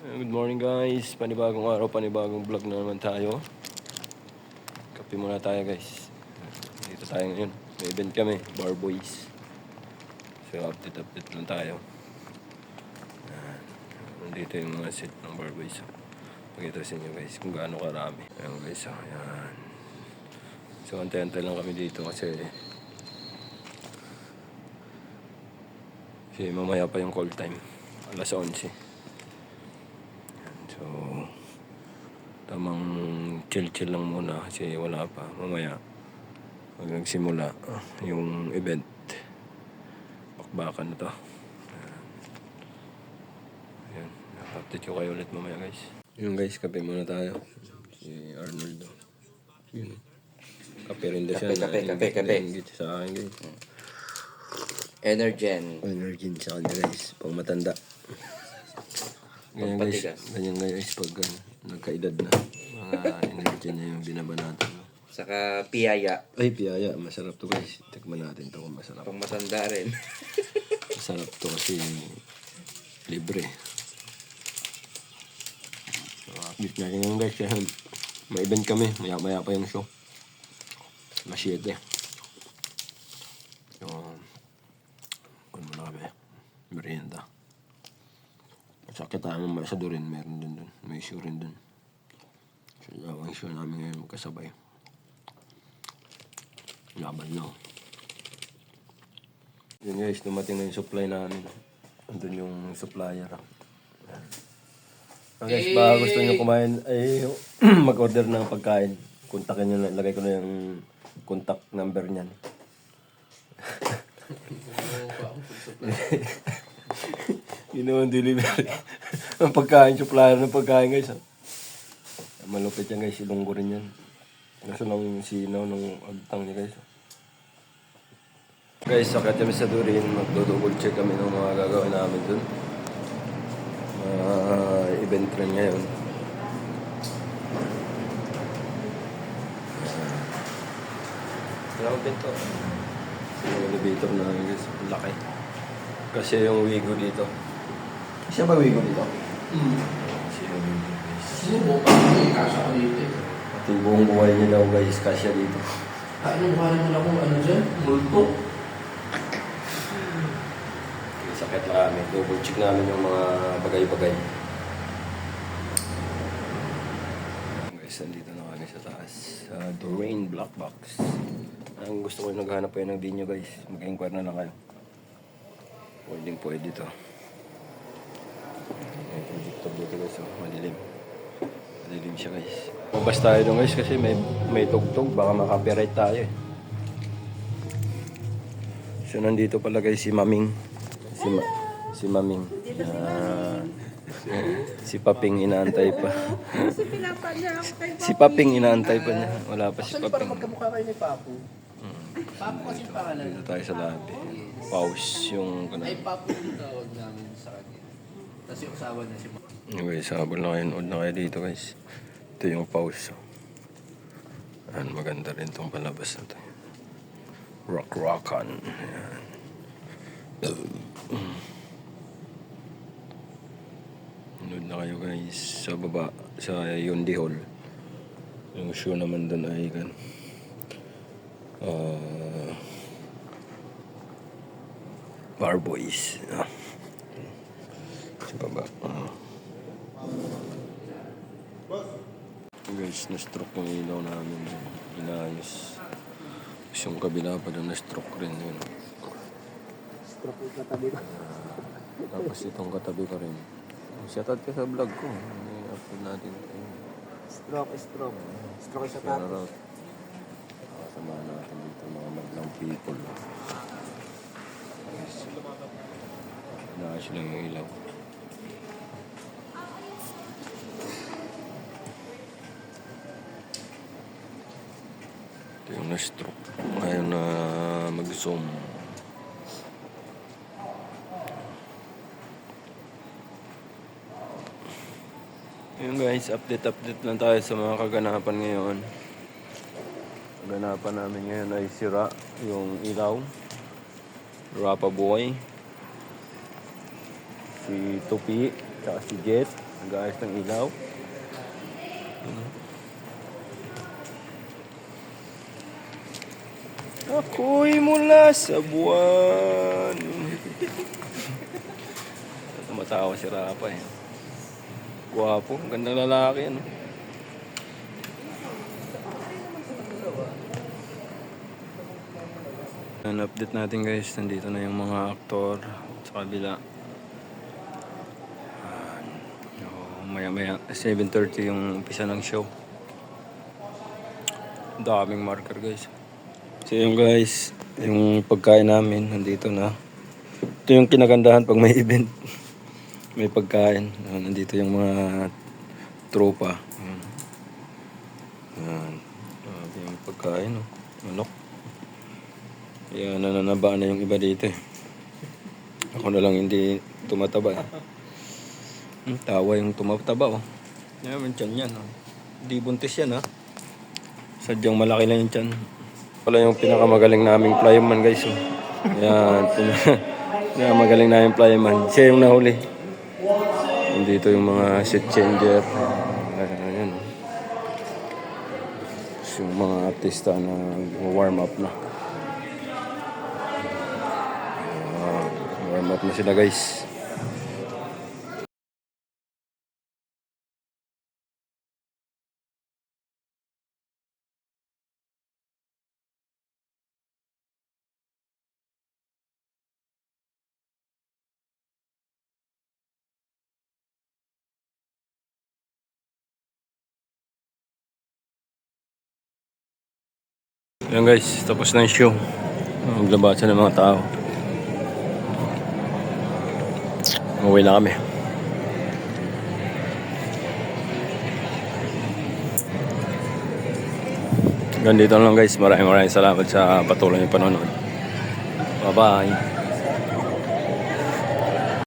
Good morning guys, panibagong araw, panibagong vlog na naman tayo. Kape muna tayo guys. Dito tayo ngayon. May event kami, Bar Boys. So update update lang tayo. Nandito yung mga set ng Bar Boys. Pakita sa inyo guys kung gaano karami. Ayan guys, oh, ayan. So antay-antay lang kami dito kasi kasi mamaya pa yung call time. Alas 11. So, tamang chill-chill lang muna kasi wala pa. Mamaya, pag nagsimula yung event, bakbakan na to. Ayan. Update ko kayo ulit mamaya guys. Yun guys, kape muna tayo. Si Arnold. Yun. Kape rin daw siya. Kape, kape, kape, kape. nainggit sa akin guys. Energen. Energy sa kanya guys, pang matanda. Ganyan guys, ganyan guys pag ano, nagkaedad na. Mga energy niya yung binabanatan. Saka piyaya. Ay, piyaya. Masarap to guys. Tikman natin to kung masarap. Pang matanda rin. Masarap to kasi libre. So, update natin yung guys. Kaya may event kami. Maya maya pa yung show. Mas 7. So, kung muna kami. Merienda. Sa kita ng sa rin, meron din. May issue rin dun. So, ang issue namin ngayon magkasabay. Laban na. Yun guys, dumating na yung supply namin. Andun yung supplier. Ah, guys, baka gusto nyo kumain, ay mag-order ng pagkain. Kontakin nyo na, lagay ko na yung contact number niyan. Ginawa delivery. ang pagkain, supplier ng pagkain guys. ah. Malupit yan guys, ilonggo rin yan. Kaso lang sinaw ng agtang niya guys. Guys, sakit kami sa Durin. Magdo-double check kami ng mga gagawin namin dun. Mga event rin ngayon. Kailangan pinto. Yung elevator namin guys, ang laki. Kasi yung Wigo dito. Siya ba Wigo dito? Siya yung Wigo guys. Sinubukan ko dito. Pati buong buhay niya daw guys, kasya dito. Ano ba mo lang kung ano dyan? Multo. Sakit na kami. Double check namin yung mga bagay-bagay. Guys, nandito na kami sa taas. Sa Doreen Black Box. Ang gusto ko yung naghanap kayo ng dinyo guys. Mag-inquire na lang kayo. Pwedeng pwede to. May dito. Oh. Madilim. Madilim siya guys. Mabas tayo doon guys kasi may, may tugtog. Baka makapiright tayo eh. So nandito pala guys si Maming. Si, Ma si Maming. Ah, si Paping inaantay pa. Kasi pinapa niya ako kay si Paping inaantay pa niya. Wala pa si Actually, parang Paping. magkamukha kayo ni Papu. Papu kasi yung pangalan. Dito tayo sa lobby. Pause yung Ay, kanal. Papu yung tawag namin sa kanya. Tapos yung asawa niya si Ma. Okay, sabol na kayo. Nood na kayo dito guys. Ito yung pause. Ayan, maganda rin itong palabas na to. Rock rockan. Ayan. Nood na kayo guys sa baba sa Yundi Hall. Yung show naman doon ay kan. Ah Bar Boys. Baba. Guys, na-stroke yung ilaw namin. Inayos. Tapos yung kabila pa doon na-stroke rin yun. Stroke yung katabi ko. Tapos itong katabi ko rin. Shoutout ka sa vlog ko. I-upload natin. Stroke, stroke. Stroke sa out. Kasama natin dito mga madlang people. Guys. Inaayos lang yung ilaw. Ito yung na-stroke. Ayaw na mag-zoom. Yun guys, update update lang tayo sa mga kaganapan ngayon. Kaganapan namin ngayon ay sira yung ilaw. Rapa Boy. Si Tupi, tsaka si Jet. Nag-ayos ng ilaw. Ako'y mula sa buwan. Tumatawa si Rapa eh. Gwapo, gandang lalaki ano. An update natin guys, nandito na yung mga aktor sa kabila. Oh, maya maya 7.30 yung umpisa ng show. Daming marker guys. So yung guys, yung pagkain namin nandito na. Ito yung kinagandahan pag may event. may pagkain. Ah, nandito yung mga tropa. Ayan. Grabe yung pagkain. Oh. Manok. Yan, nananaba na yung iba dito eh. Ako na lang hindi tumataba eh. Hmm, tawa yung tumataba oh. Yan, yung tiyan yan oh. Hindi buntis yan ha. Sadyang malaki lang yung tiyan. Wala yung pinakamagaling naming flyman guys oh. Yan, pinakamagaling naming flyman. Siya yung nahuli. Nandito yung mga seat changer. Ayan. Tapos yung mga artista na warm up na. Ah, warm up na sila guys. Ayan guys, tapos na yung show. Maglabasan ng mga tao. Uwi na kami. Na lang guys. Maraming maraming salamat sa patuloy ng panonood. Bye-bye.